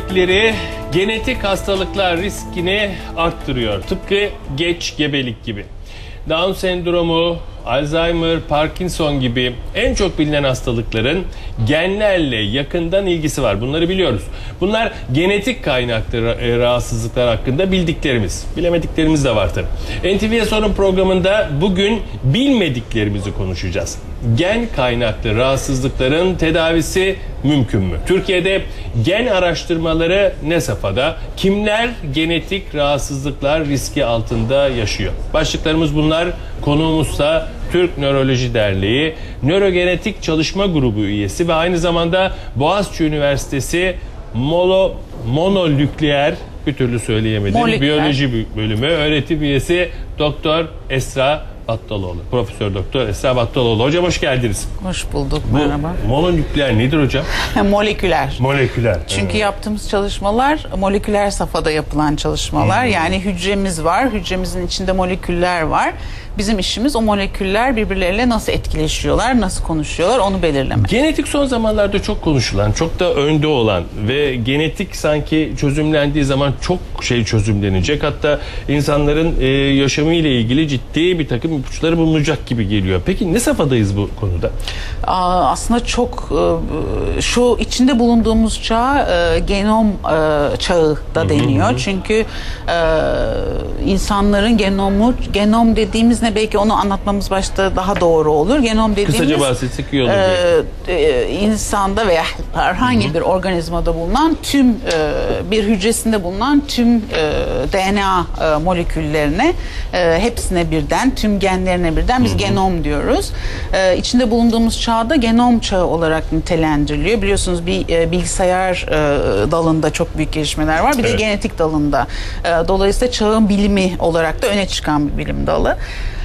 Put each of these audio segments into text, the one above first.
özellikleri genetik hastalıklar riskini arttırıyor. Tıpkı geç gebelik gibi. Down sendromu, Alzheimer, Parkinson gibi en çok bilinen hastalıkların genlerle yakından ilgisi var. Bunları biliyoruz. Bunlar genetik kaynaklı e, rahatsızlıklar hakkında bildiklerimiz. Bilemediklerimiz de var tabii. NTV'ye sorun programında bugün bilmediklerimizi konuşacağız. Gen kaynaklı rahatsızlıkların tedavisi mümkün mü? Türkiye'de gen araştırmaları ne safhada? Kimler genetik rahatsızlıklar riski altında yaşıyor? Başlıklarımız bunlar. Konuğumuzsa Türk Nöroloji Derneği, Nörogenetik Çalışma Grubu üyesi ve aynı zamanda Boğaziçi Üniversitesi Molo, monolükleer bir türlü söyleyemedim. Moleküler. Biyoloji bölümü öğretim üyesi Doktor Esra Battaloğlu. Profesör Doktor Esra Battaloğlu. Hocam hoş geldiniz. Hoş bulduk. Bu Merhaba. monolükleer nedir hocam? Moleküler. Moleküler. Çünkü yaptığımız çalışmalar moleküler safhada yapılan çalışmalar. Yani hücremiz var. Hücremizin içinde moleküller var. Bizim işimiz o moleküller birbirleriyle nasıl etkileşiyorlar, nasıl konuşuyorlar onu belirlemek. Genetik son zamanlarda çok konuşulan, çok da önde olan ve genetik sanki çözümlendiği zaman çok şey çözümlenecek. Hatta insanların e, yaşamı ile ilgili ciddi bir takım ipuçları bulunacak gibi geliyor. Peki ne safhadayız bu konuda? Aa, aslında çok e, şu içinde bulunduğumuz çağ e, genom e, çağı da deniyor. Çünkü e, insanların genomu genom dediğimiz ne belki onu anlatmamız başta daha doğru olur. Genom dediğimiz Kısaca bahsetsek iyi olur. e, e, insanda veya herhangi bir organizmada bulunan tüm e, bir hücresinde bulunan tüm e, DNA e, moleküllerine e, hepsine birden tüm genlerine birden biz genom diyoruz. E, içinde bulunduğumuz çağda genom çağı olarak nitelendiriliyor. Biliyorsunuz bir e, bilgisayar e, dalında çok büyük gelişmeler var. Bir Evet. de genetik dalında. E, dolayısıyla çağın bilimi olarak da öne çıkan bir bilim dalı.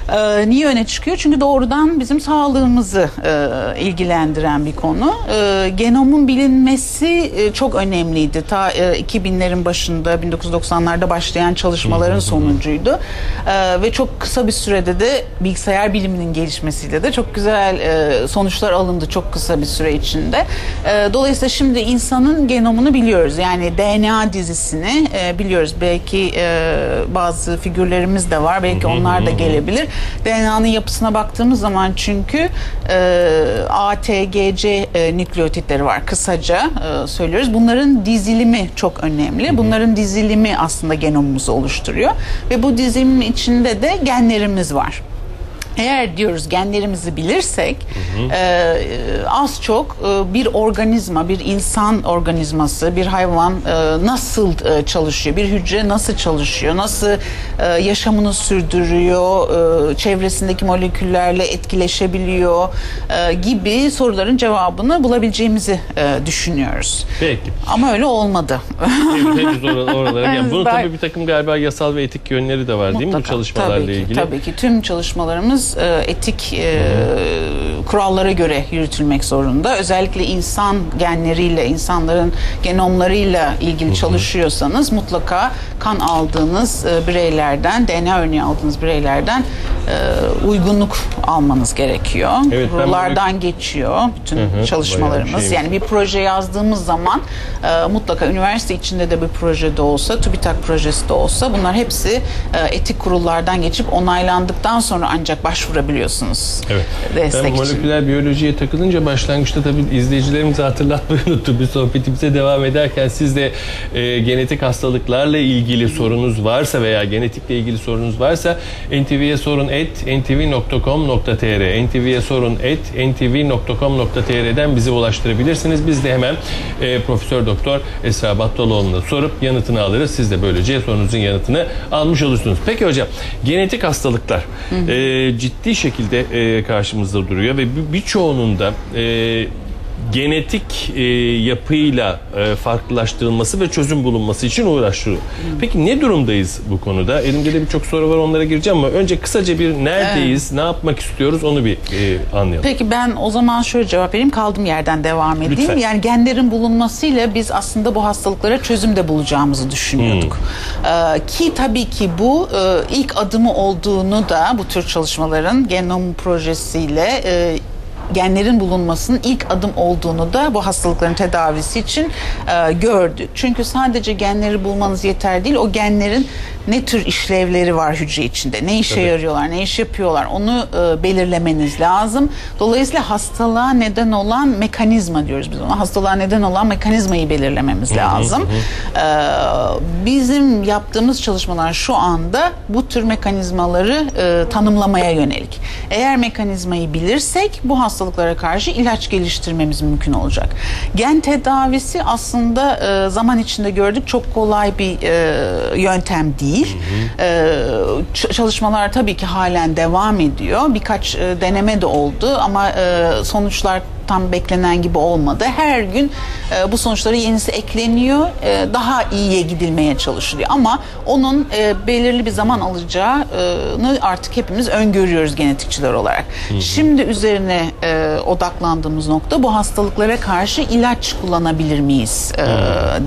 Ee, niye öne çıkıyor? Çünkü doğrudan bizim sağlığımızı e, ilgilendiren bir konu. Ee, genomun bilinmesi e, çok önemliydi. Ta e, 2000'lerin başında 1990'larda başlayan çalışmaların sonucuydu. Ee, ve çok kısa bir sürede de bilgisayar biliminin gelişmesiyle de çok güzel e, sonuçlar alındı çok kısa bir süre içinde. Ee, dolayısıyla şimdi insanın genomunu biliyoruz. Yani DNA dizisini e, biliyoruz. Belki e, bazı figürlerimiz de var. Belki onlar da gelebilir. DNA'nın yapısına baktığımız zaman çünkü e, ATGC e, nükleotitleri var. Kısaca e, söylüyoruz. Bunların dizilimi çok önemli. Bunların dizilimi aslında genomumuzu oluşturuyor. Ve bu dizilimin içinde de genlerimiz var. Eğer diyoruz genlerimizi bilirsek e, az çok e, bir organizma, bir insan organizması, bir hayvan e, nasıl e, çalışıyor, bir hücre nasıl çalışıyor, nasıl e, yaşamını sürdürüyor, e, çevresindeki moleküllerle etkileşebiliyor e, gibi soruların cevabını bulabileceğimizi e, düşünüyoruz. Peki. Ama öyle olmadı. Henüz, henüz or- oralara gel. Bunun tabii bir takım galiba yasal ve etik yönleri de var değil mi bu Mutlaka. çalışmalarla tabii ki, ilgili? Tabii ki tüm çalışmalarımız e, etik e, kurallara göre yürütülmek zorunda. Özellikle insan genleriyle, insanların genomlarıyla ilgili çalışıyorsanız mutlaka kan aldığınız e, bireylerden, DNA örneği aldığınız bireylerden e, uygunluk almanız gerekiyor. Evet, ben Kurullardan geçiyor bütün bir çalışmalarımız. şeymiş. Yani bir proje yazdığımız zaman e, mutlaka üniversite içinde de bir projede olsa, TÜBİTAK projesi de olsa bunlar hepsi e, etik kurullardan geçip onaylandıktan sonra ancak başvurabiliyorsunuz. Evet. Destek ben için. moleküler biyolojiye takılınca başlangıçta tabii izleyicilerimize hatırlatmayı unuttum. Bir sohbetimize devam ederken siz de e, genetik hastalıklarla ilgili sorunuz varsa veya genetikle ilgili sorunuz varsa NTV'ye sorun et ntv.com.tr NTV'ye sorun et ntv.com.tr'den bize ulaştırabilirsiniz. Biz de hemen e, Profesör Doktor Esra Battaloğlu'na sorup yanıtını alırız. Siz de böylece sorunuzun yanıtını almış olursunuz. Peki hocam genetik hastalıklar e, ciddi şekilde e, karşımızda duruyor ve bir- birçoğunun da e, genetik e, yapıyla e, farklılaştırılması ve çözüm bulunması için uğraşıyor. Peki ne durumdayız bu konuda? Elimde de birçok soru var onlara gireceğim ama önce kısaca bir neredeyiz, ne yapmak istiyoruz onu bir e, anlayalım. Peki ben o zaman şöyle cevap vereyim. Kaldığım yerden devam edeyim. Lütfen. Yani genlerin bulunmasıyla biz aslında bu hastalıklara çözüm de bulacağımızı düşünüyorduk. Ee, ki tabii ki bu e, ilk adımı olduğunu da bu tür çalışmaların genom projesiyle e, genlerin bulunmasının ilk adım olduğunu da bu hastalıkların tedavisi için e, gördük. Çünkü sadece genleri bulmanız yeter değil. O genlerin ne tür işlevleri var hücre içinde, ne işe Tabii. yarıyorlar, ne iş yapıyorlar onu e, belirlemeniz lazım. Dolayısıyla hastalığa neden olan mekanizma diyoruz biz ona. Hastalığa neden olan mekanizmayı belirlememiz lazım. E, bizim yaptığımız çalışmalar şu anda bu tür mekanizmaları e, tanımlamaya yönelik. Eğer mekanizmayı bilirsek bu hastalıklara karşı ilaç geliştirmemiz mümkün olacak. Gen tedavisi aslında e, zaman içinde gördük çok kolay bir e, yöntem değil. E, çalışmalar tabii ki halen devam ediyor. Birkaç e, deneme de oldu ama e, sonuçlar tam beklenen gibi olmadı. Her gün e, bu sonuçlara yenisi ekleniyor. E, daha iyiye gidilmeye çalışılıyor. Ama onun e, belirli bir zaman alacağını artık hepimiz öngörüyoruz genetikçiler olarak. Şimdi üzerine e, odaklandığımız nokta bu hastalıklara karşı ilaç kullanabilir miyiz e,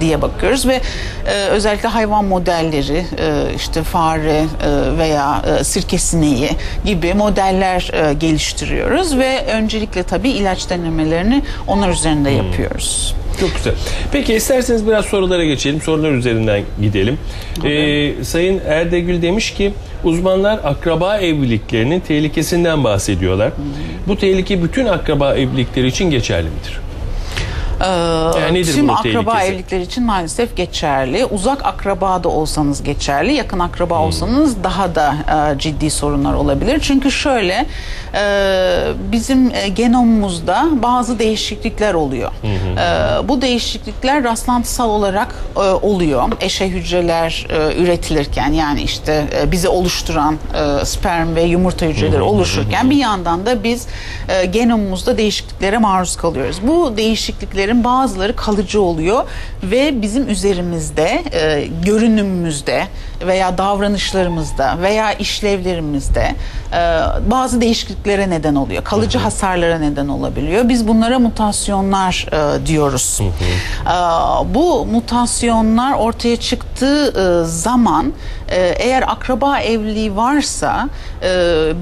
diye bakıyoruz ve e, özellikle hayvan modelleri e, işte fare e, veya e, sirke sineği gibi modeller e, geliştiriyoruz ve öncelikle tabii ilaç denemelerini onlar üzerinde yapıyoruz. Çok güzel. Peki isterseniz biraz sorulara geçelim. Sorular üzerinden gidelim. Ee, Sayın Erdegül demiş ki uzmanlar akraba evliliklerinin tehlikesinden bahsediyorlar. Bu tehlike bütün akraba evlilikleri için geçerli midir? Ee, nedir tüm akraba tehlikesi? evlilikleri için maalesef geçerli. Uzak akraba da olsanız geçerli. Yakın akraba Hmm. olsanız daha da e, ciddi sorunlar olabilir. Çünkü şöyle e, bizim e, genomumuzda bazı değişiklikler oluyor. E, bu değişiklikler rastlantısal olarak e, oluyor. Eşe hücreler e, üretilirken yani işte e, bizi oluşturan e, sperm ve yumurta hücreleri oluşurken bir yandan da biz e, genomumuzda değişikliklere maruz kalıyoruz. Bu değişikliklerin bazıları kalıcı oluyor ve bizim üzerimizde, e, görünümümüzde veya davranışlarımızda veya işlevlerimizde e, bazı değişikliklere neden oluyor. Kalıcı hasarlara neden olabiliyor. Biz bunlara mutasyonlar e, diyoruz. E, bu mutasyonlar ortaya çıktığı e, zaman e, eğer akraba evliliği varsa e,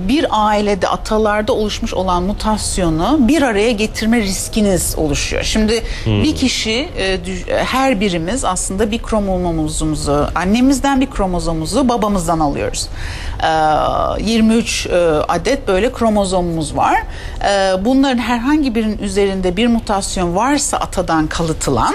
bir ailede atalarda oluşmuş olan mutasyonu bir araya getirme riskiniz oluşuyor. Şimdi bir kişi e, dü- her birimiz aslında bir kromozomumuzu annemizden bir kromozomuzu babamızdan alıyoruz. E, 23 e, adet böyle kromozomumuz var. E, bunların herhangi birinin üzerinde bir mutasyon varsa atadan kalıtılan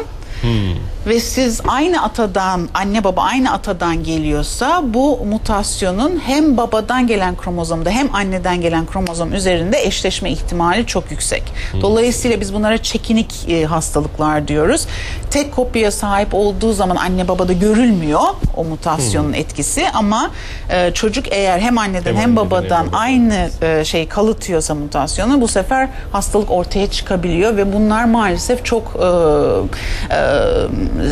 ve siz aynı atadan, anne baba aynı atadan geliyorsa bu mutasyonun hem babadan gelen kromozomda hem anneden gelen kromozom üzerinde eşleşme ihtimali çok yüksek. Dolayısıyla biz bunlara çekinik e, hastalıklar diyoruz. Tek kopya sahip olduğu zaman anne babada görülmüyor o mutasyonun etkisi ama e, çocuk eğer hem anneden Hem hem, hem babadan babadan. aynı e, şey kalıtıyorsa mutasyonu bu sefer hastalık ortaya çıkabiliyor ve bunlar maalesef çok e, e,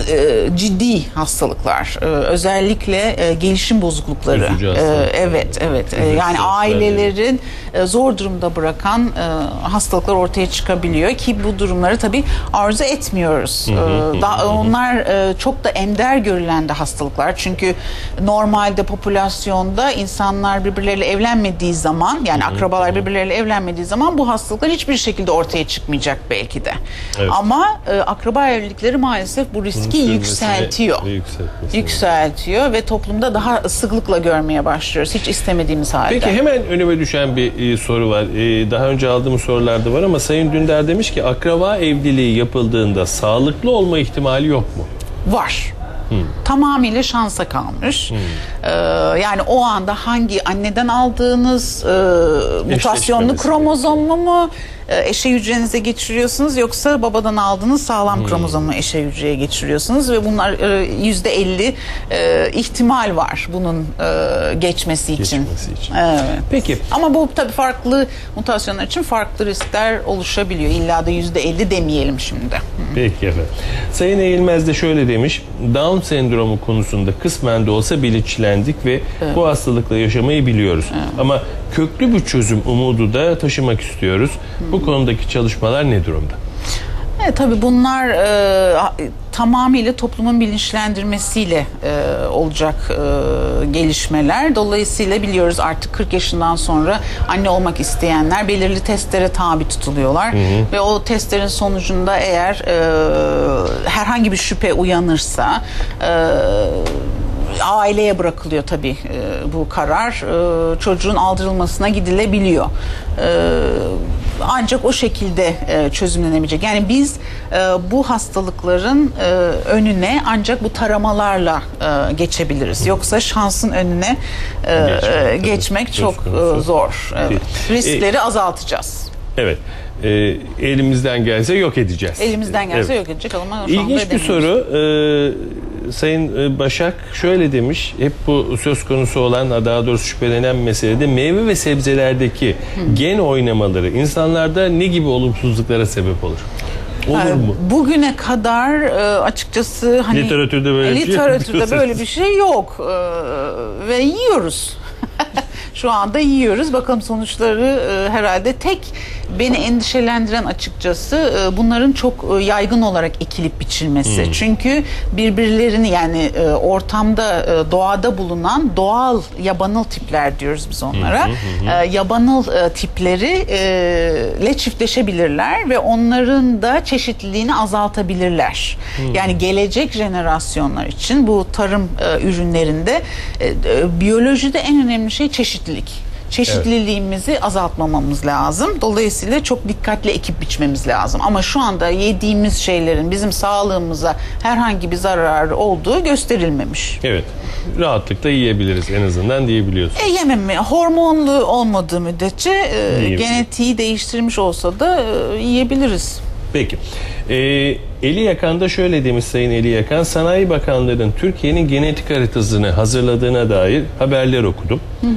e, ciddi hastalıklar. E, özellikle e, gelişim bozuklukları. Üzücü E, evet, evet. E, Üzücü yani ailelerin e, zor durumda bırakan e, hastalıklar ortaya çıkabiliyor ki bu durumları tabii arzu etmiyoruz. E, da, onlar e, çok da ender görülen de hastalıklar. Çünkü normalde popülasyonda insanlar birbirleriyle evlenmediği zaman yani akrabalar birbirleriyle evlenmediği zaman bu hastalıklar hiçbir şekilde ortaya çıkmayacak belki de. Evet. Ama e, akraba evlilikleri maalesef bu riski yükseltiyor. Yükseltiyor ve toplumda daha sıklıkla görmeye başlıyoruz. Hiç istemediğimiz halde. Peki hemen önüme düşen bir e, soru var. E, daha önce aldığımız sorularda var ama Sayın Dündar demiş ki akraba evliliği yapıldığında sağlıklı olma ihtimali yok mu? Var. Tamamıyla şansa kalmış. Ee, yani o anda hangi anneden aldığınız e, mutasyonlu Eşleşmemesi kromozomlu mu e, eşe hücrenize geçiriyorsunuz yoksa babadan aldığınız sağlam kromozomu eşe hücreye geçiriyorsunuz ve bunlar e, yüzde elli e, ihtimal var bunun geçmesi için. Geçmesi için. Evet. Peki Ama bu tabii farklı mutasyonlar için farklı riskler oluşabiliyor. İlla da yüzde elli demeyelim şimdi. Peki efendim. Sayın Eğilmez de şöyle demiş. Down sendromu konusunda kısmen de olsa bilinçlendik ve bu hastalıkla yaşamayı biliyoruz. Ama köklü bir çözüm umudu da taşımak istiyoruz. Bu konudaki çalışmalar ne durumda? Evet, tabii bunlar e, tamamıyla toplumun bilinçlendirmesiyle e, olacak e, gelişmeler. Dolayısıyla biliyoruz artık 40 yaşından sonra anne olmak isteyenler belirli testlere tabi tutuluyorlar. Hı hı. Ve o testlerin sonucunda eğer e, herhangi bir şüphe uyanırsa... E, aileye bırakılıyor tabii e, bu karar. E, çocuğun aldırılmasına gidilebiliyor. E, ancak o şekilde e, çözümlenebilecek. Yani biz e, bu hastalıkların e, önüne ancak bu taramalarla e, geçebiliriz. Yoksa şansın önüne e, geçmek, geçmek çok e, zor. Evet. Riskleri e, azaltacağız. Evet e, elimizden gelse yok edeceğiz. Elimizden gelse evet. yok edecek ama İlginç bir soru. E, Sayın Başak şöyle demiş. Hep bu söz konusu olan daha doğrusu şüphelenen meselede meyve ve sebzelerdeki Hı. gen oynamaları insanlarda ne gibi olumsuzluklara sebep olur? Olur mu? Bugüne kadar e, açıkçası hani literatürde böyle literatürde bir şey böyle bir şey yok e, ve yiyoruz. Şu anda yiyoruz. Bakalım sonuçları e, herhalde tek beni endişelendiren açıkçası e, bunların çok e, yaygın olarak ekilip biçilmesi. Hmm. Çünkü birbirlerini yani e, ortamda e, doğada bulunan doğal yabanıl tipler diyoruz biz onlara. Hmm, hmm, hmm. E, yabanıl e, tipleri e, ile çiftleşebilirler ve onların da çeşitliliğini azaltabilirler. Hmm. Yani gelecek jenerasyonlar için bu tarım e, ürünlerinde e, e, biyolojide en önemli şey çeşitlilik çeşitliliğimizi azaltmamamız lazım. Dolayısıyla çok dikkatli ekip biçmemiz lazım. Ama şu anda yediğimiz şeylerin bizim sağlığımıza herhangi bir zararı olduğu gösterilmemiş. Evet. Rahatlıkla yiyebiliriz en azından diyebiliyorsunuz. E, yemem hormonlu olmadığı müddetçe e, genetiği değiştirmiş olsa da e, yiyebiliriz. Peki. Ee, Eli Yakan'da şöyle demiş Sayın Eli Yakan, Sanayi Bakanlığı'nın Türkiye'nin genetik haritasını hazırladığına dair haberler okudum. Hı hı.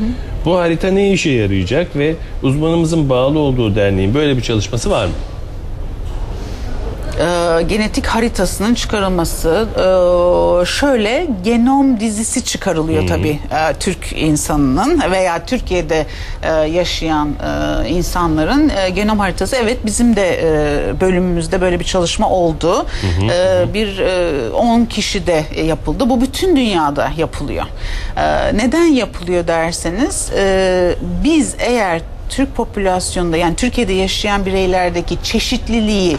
Bu harita ne işe yarayacak ve uzmanımızın bağlı olduğu derneğin böyle bir çalışması var mı? E, genetik haritasının çıkarılması e, şöyle genom dizisi çıkarılıyor hmm. tabii e, Türk insanının veya Türkiye'de e, yaşayan e, insanların e, genom haritası evet bizim de e, bölümümüzde böyle bir çalışma oldu. Hmm. E, bir 10 e, kişi de yapıldı. Bu bütün dünyada yapılıyor. E, neden yapılıyor derseniz e, biz eğer Türk popülasyonunda yani Türkiye'de yaşayan bireylerdeki çeşitliliği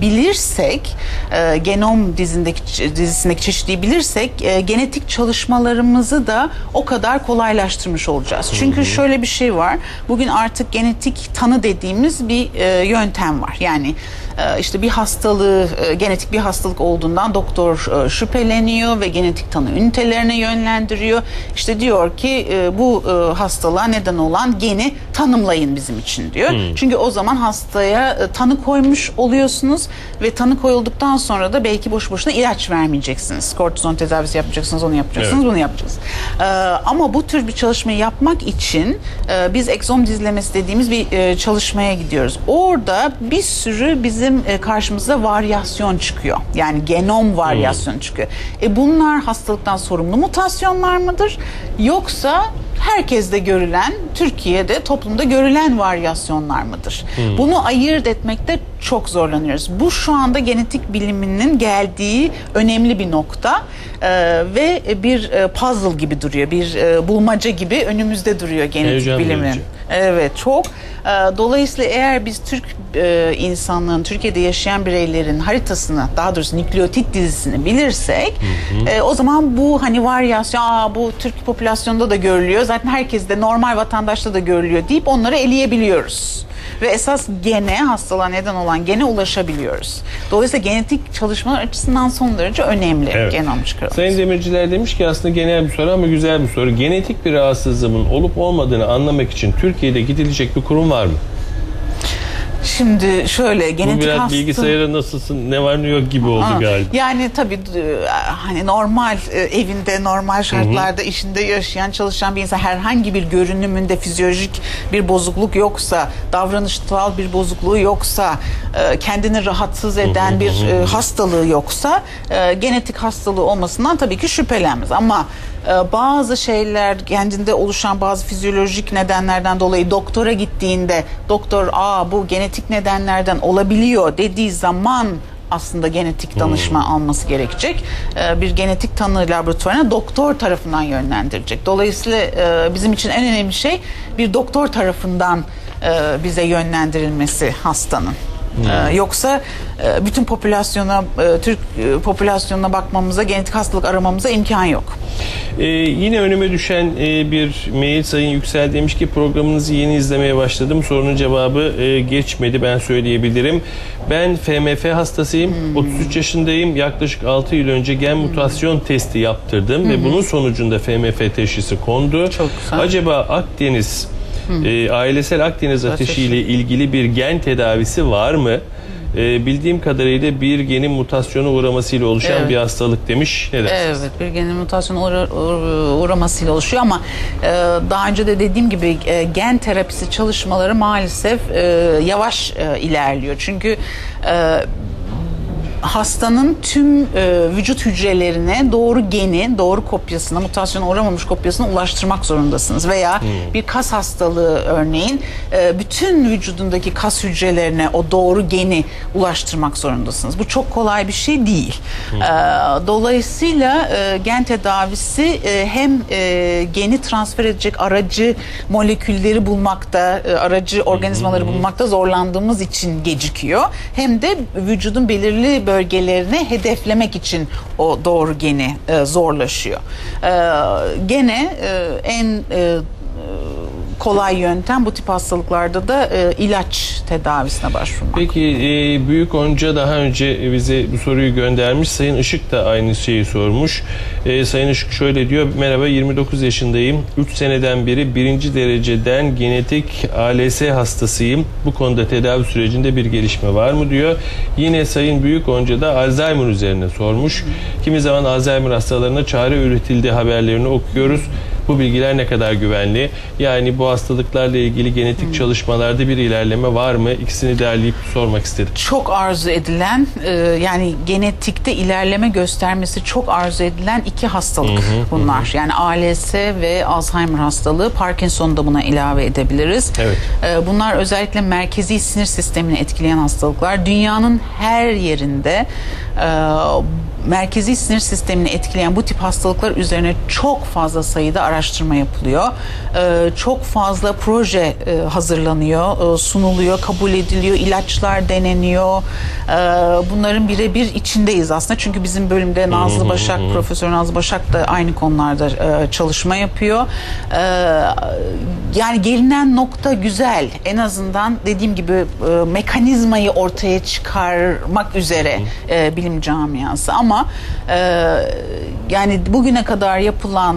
bilirsek, e, genom dizindeki dizisindeki çeşitliliği bilirsek, e, genetik çalışmalarımızı da o kadar kolaylaştırmış olacağız. Çünkü şöyle bir şey var. Bugün artık genetik tanı dediğimiz bir e, yöntem var. Yani e, işte bir hastalığı, e, genetik bir hastalık olduğundan doktor e, şüpheleniyor ve genetik tanı ünitelerine yönlendiriyor. İşte diyor ki bu hastalığa neden olan geni tanımlayın bizim için diyor. Hmm. Çünkü o zaman hastaya tanı koymuş oluyorsunuz ve tanı koyulduktan sonra da belki boş boşuna ilaç vermeyeceksiniz. Kortizon tedavisi yapacaksınız, onu yapacaksınız, evet. bunu yapacaksınız. Ama bu tür bir çalışmayı yapmak için biz eksom dizlemesi dediğimiz bir çalışmaya gidiyoruz. Orada bir sürü bizim bizim e, karşımıza varyasyon çıkıyor. Yani genom varyasyonu hmm. çıkıyor. E bunlar hastalıktan sorumlu mutasyonlar mıdır? Yoksa herkeste görülen, Türkiye'de toplumda görülen varyasyonlar mıdır? Hmm. Bunu ayırt etmekte çok zorlanıyoruz. Bu şu anda genetik biliminin geldiği önemli bir nokta ee, ve bir e, puzzle gibi duruyor, bir e, bulmaca gibi önümüzde duruyor genetik bilimin. Evet, çok. Ee, dolayısıyla eğer biz Türk e, insanlığın, Türkiye'de yaşayan bireylerin haritasını, daha doğrusu nükleotit dizisini bilirsek, hı hı. E, o zaman bu hani varyasyon, aa bu Türk popülasyonda da görülüyor, zaten herkes de normal vatandaşta da görülüyor deyip onları eleyebiliyoruz ve esas gene hastalığa neden olan gene ulaşabiliyoruz. Dolayısıyla genetik çalışmalar açısından son derece önemli evet. genom çıkarılması. Sayın Demirciler demiş ki aslında genel bir soru ama güzel bir soru. Genetik bir rahatsızlığın olup olmadığını anlamak için Türkiye'de gidilecek bir kurum var mı? Şimdi şöyle genetik Bu biraz hasta... bilgisayara nasılsın ne var ne yok gibi oldu Aa, galiba. Yani tabii e, hani normal e, evinde normal şartlarda Hı-hı. işinde yaşayan çalışan bir insan herhangi bir görünümünde fizyolojik bir bozukluk yoksa davranışsal bir bozukluğu yoksa e, kendini rahatsız eden Hı-hı. bir hastalığı yoksa genetik hastalığı olmasından tabii ki şüphelenmez ama bazı şeyler kendinde oluşan bazı fizyolojik nedenlerden dolayı doktora gittiğinde doktor aa bu genetik genetik nedenlerden olabiliyor dediği zaman aslında genetik danışma hmm. alması gerekecek. Ee, bir genetik tanı laboratuvarına doktor tarafından yönlendirecek. Dolayısıyla e, bizim için en önemli şey bir doktor tarafından e, bize yönlendirilmesi hastanın. Hmm. Ee, yoksa e, bütün popülasyona, e, Türk e, popülasyonuna bakmamıza, genetik hastalık aramamıza imkan yok. Ee, yine önüme düşen e, bir mail Sayın Yüksel demiş ki programınızı yeni izlemeye başladım. Sorunun cevabı e, geçmedi ben söyleyebilirim. Ben FMF hastasıyım. Hmm. 33 yaşındayım. Yaklaşık 6 yıl önce gen mutasyon testi yaptırdım hmm. ve bunun sonucunda FMF teşhisi kondu. Çok güzel. Acaba Akdeniz e, ailesel Akdeniz ateşi ile ilgili bir gen tedavisi var mı? E, bildiğim kadarıyla bir genin mutasyonu uğramasıyla oluşan evet. bir hastalık demiş. Ne dersiniz? Evet, bir genin mutasyonu uğra, uğramasıyla oluşuyor ama e, daha önce de dediğim gibi e, gen terapisi çalışmaları maalesef e, yavaş e, ilerliyor. Çünkü e, hastanın tüm e, vücut hücrelerine doğru geni, doğru kopyasına, mutasyona uğramamış kopyasına ulaştırmak zorundasınız. Veya hmm. bir kas hastalığı örneğin e, bütün vücudundaki kas hücrelerine o doğru geni ulaştırmak zorundasınız. Bu çok kolay bir şey değil. Hmm. E, dolayısıyla e, gen tedavisi e, hem e, geni transfer edecek aracı molekülleri bulmakta, e, aracı organizmaları hmm. bulmakta zorlandığımız için gecikiyor. Hem de vücudun belirli bölgelerini hedeflemek için o doğru geni e, zorlaşıyor. E, gene e, en e, kolay yöntem bu tip hastalıklarda da e, ilaç tedavisine başvurmak. Peki e, Büyük Onca daha önce bize bu soruyu göndermiş. Sayın Işık da aynı şeyi sormuş. E, Sayın Işık şöyle diyor. Merhaba 29 yaşındayım. 3 seneden beri birinci dereceden genetik ALS hastasıyım. Bu konuda tedavi sürecinde bir gelişme var mı diyor. Yine Sayın Büyük Onca da Alzheimer üzerine sormuş. Kimi zaman Alzheimer hastalarına çare üretildi haberlerini okuyoruz. Bu bilgiler ne kadar güvenli? Yani bu hastalıklarla ilgili genetik hmm. çalışmalarda bir ilerleme var mı? İkisini derleyip sormak istedim. Çok arzu edilen e, yani genetikte ilerleme göstermesi çok arzu edilen iki hastalık hı hı, bunlar. Hı. Yani ALS ve Alzheimer hastalığı. Parkinson da buna ilave edebiliriz. Evet. E, bunlar özellikle merkezi sinir sistemini etkileyen hastalıklar. Dünyanın her yerinde e, merkezi sinir sistemini etkileyen bu tip hastalıklar üzerine çok fazla sayıda araştırma yapılıyor. Ee, çok fazla proje e, hazırlanıyor, e, sunuluyor, kabul ediliyor, ilaçlar deneniyor. Ee, bunların birebir içindeyiz aslında. Çünkü bizim bölümde Nazlı Başak, Profesör Nazlı Başak da aynı konularda e, çalışma yapıyor. Ee, yani gelinen nokta güzel. En azından dediğim gibi mekanizmayı ortaya çıkarmak üzere bilim camiası. Ama yani bugüne kadar yapılan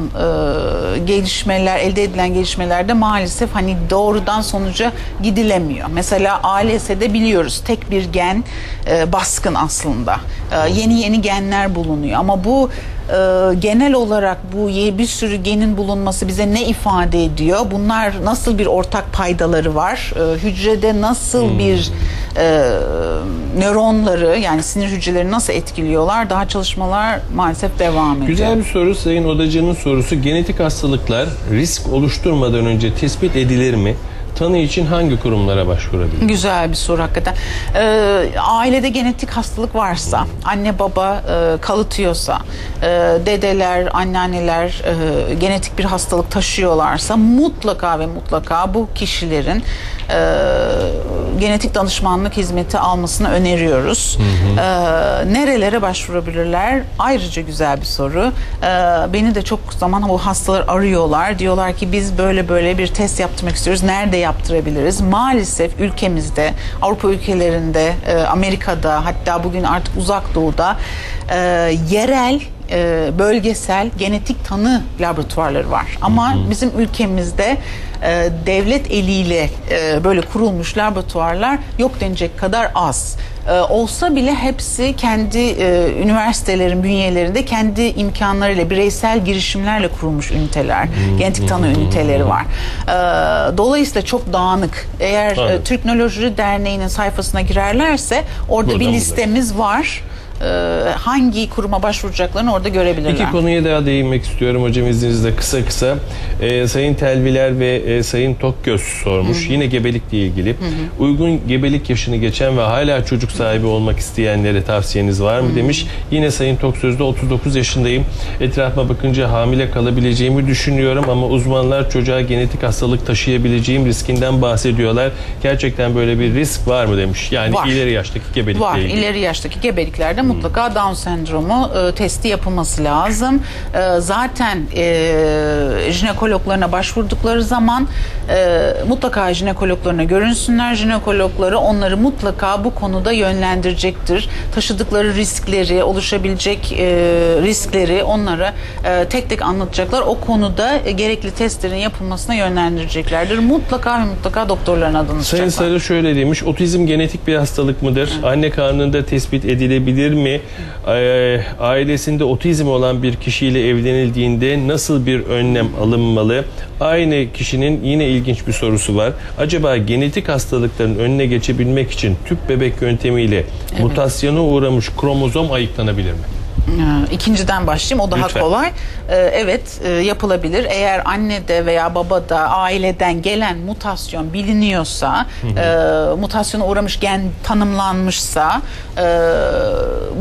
gelişmeler, elde edilen gelişmelerde maalesef hani doğrudan sonuca gidilemiyor. Mesela ALS'de biliyoruz tek bir gen e, baskın aslında. E, yeni yeni genler bulunuyor ama bu e, genel olarak bu bir sürü genin bulunması bize ne ifade ediyor? Bunlar nasıl bir ortak paydaları var? E, hücrede nasıl hmm. bir e, nöronları yani sinir hücreleri nasıl etkiliyorlar? Daha çalışmalar maalesef devam ediyor. Güzel bir soru Sayın Odacı'nın sorusu. Genetik hastalıklar risk oluşturmadan önce tespit edilir mi? tanı için hangi kurumlara başvurabilir? Güzel bir soru hakikaten. Ee, ailede genetik hastalık varsa, anne baba e, kalıtıyorsa, e, dedeler, anneanneler e, genetik bir hastalık taşıyorlarsa mutlaka ve mutlaka bu kişilerin genetik danışmanlık hizmeti almasını öneriyoruz. Hı hı. E, nerelere başvurabilirler? Ayrıca güzel bir soru. E, beni de çok zaman bu hastalar arıyorlar. Diyorlar ki biz böyle böyle bir test yaptırmak istiyoruz. Nerede yaptırabiliriz? Maalesef ülkemizde, Avrupa ülkelerinde, e, Amerika'da hatta bugün artık uzak doğuda e, yerel e, bölgesel genetik tanı laboratuvarları var. Ama hı hı. bizim ülkemizde e, devlet eliyle e, böyle kurulmuş laboratuvarlar yok denecek kadar az. E, olsa bile hepsi kendi e, üniversitelerin bünyelerinde kendi imkanlarıyla, bireysel girişimlerle kurulmuş üniteler, hmm. genetik tanı üniteleri var. E, dolayısıyla çok dağınık. Eğer e, Türk Nöroloji Derneği'nin sayfasına girerlerse orada Buradan bir listemiz var e, hangi kuruma başvuracaklarını orada görebilirler. İki konuya daha değinmek istiyorum hocam izninizle kısa kısa. Ee, Sayın Telviler ve e, Sayın Tokgöz sormuş. Yine gebelikle ilgili. Uygun gebelik yaşını geçen ve hala çocuk sahibi olmak isteyenlere tavsiyeniz var mı demiş. Yine Sayın Toksöz'de 39 yaşındayım. Etrafıma bakınca hamile kalabileceğimi düşünüyorum ama uzmanlar çocuğa genetik hastalık taşıyabileceğim riskinden bahsediyorlar. Gerçekten böyle bir risk var mı demiş. Yani Var. ileri yaştaki gebelikle Var. ilgili. İleri yaştaki gebeliklerde mutlaka Down sendromu e, testi yapılması lazım. E, zaten e, jinekologlarına başvurdukları zaman e, mutlaka jinekologlarına görünsünler. Jinekologları onları mutlaka bu konuda yönlendirecektir. Taşıdıkları riskleri, oluşabilecek e, riskleri onlara e, tek tek anlatacaklar. O konuda e, gerekli testlerin yapılmasına yönlendireceklerdir. Mutlaka ve mutlaka doktorların adını Sayın. Sarı şöyle demiş. Otizm genetik bir hastalık mıdır? Anne karnında tespit edilebilir mi? Ee, ailesinde otizm olan bir kişiyle evlenildiğinde nasıl bir önlem alınmalı? Aynı kişinin yine ilginç bir sorusu var. Acaba genetik hastalıkların önüne geçebilmek için tüp bebek yöntemiyle mutasyona uğramış kromozom ayıklanabilir mi? Ee, İkinciden başlayayım. O daha Lütfen. kolay. Ee, Evet e, yapılabilir. Eğer annede veya babada aileden gelen mutasyon biliniyorsa, e, mutasyona uğramış gen tanımlanmışsa e,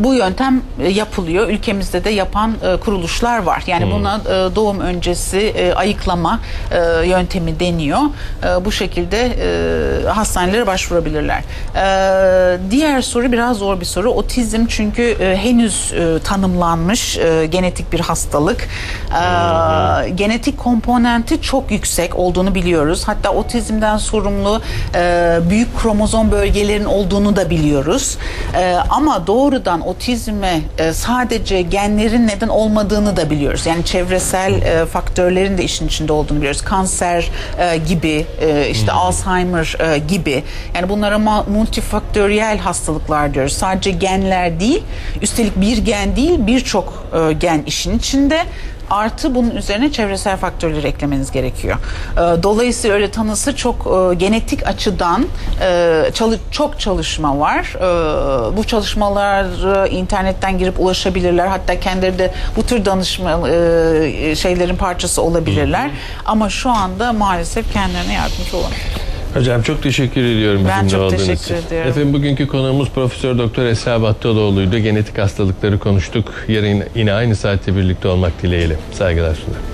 bu yöntem yapılıyor. Ülkemizde de yapan e, kuruluşlar var. Yani buna e, doğum öncesi e, ayıklama e, yöntemi deniyor. E, Bu şekilde e, hastanelere başvurabilirler. E, Diğer soru biraz zor bir soru. Otizm çünkü e, henüz e, tanımlanmış e, genetik bir hastalık. E, genetik komponenti çok yüksek olduğunu biliyoruz. Hatta otizmden sorumlu e, büyük kromozom bölgelerin olduğunu da biliyoruz. E, ama doğrudan otizme e, sadece genlerin neden olmadığını da biliyoruz. Yani çevresel e, faktörlerin de işin içinde olduğunu biliyoruz. Kanser e, gibi, e, işte Alzheimer e, gibi. Yani bunlara multifaktöriyel hastalıklar diyoruz. Sadece genler değil, üstelik bir gen değil birçok e, gen işin içinde. Artı bunun üzerine çevresel faktörleri eklemeniz gerekiyor. E, Dolayısıyla öyle tanısı çok e, genetik açıdan e, çalı- çok çalışma var. E, Bu çalışmalar internetten girip ulaşabilirler. Hatta kendileri de bu tür danışma e, şeylerin parçası olabilirler. Ama şu anda maalesef kendilerine yardımcı olamıyorlar. Hocam çok teşekkür ediyorum Ben bizimle çok olduğunuz teşekkür için. ediyorum. Efendim bugünkü konuğumuz Profesör Doktor Esra Battaloğlu'ydu. Genetik hastalıkları konuştuk. Yarın yine aynı saatte birlikte olmak dileğiyle. Saygılar sunuyorum.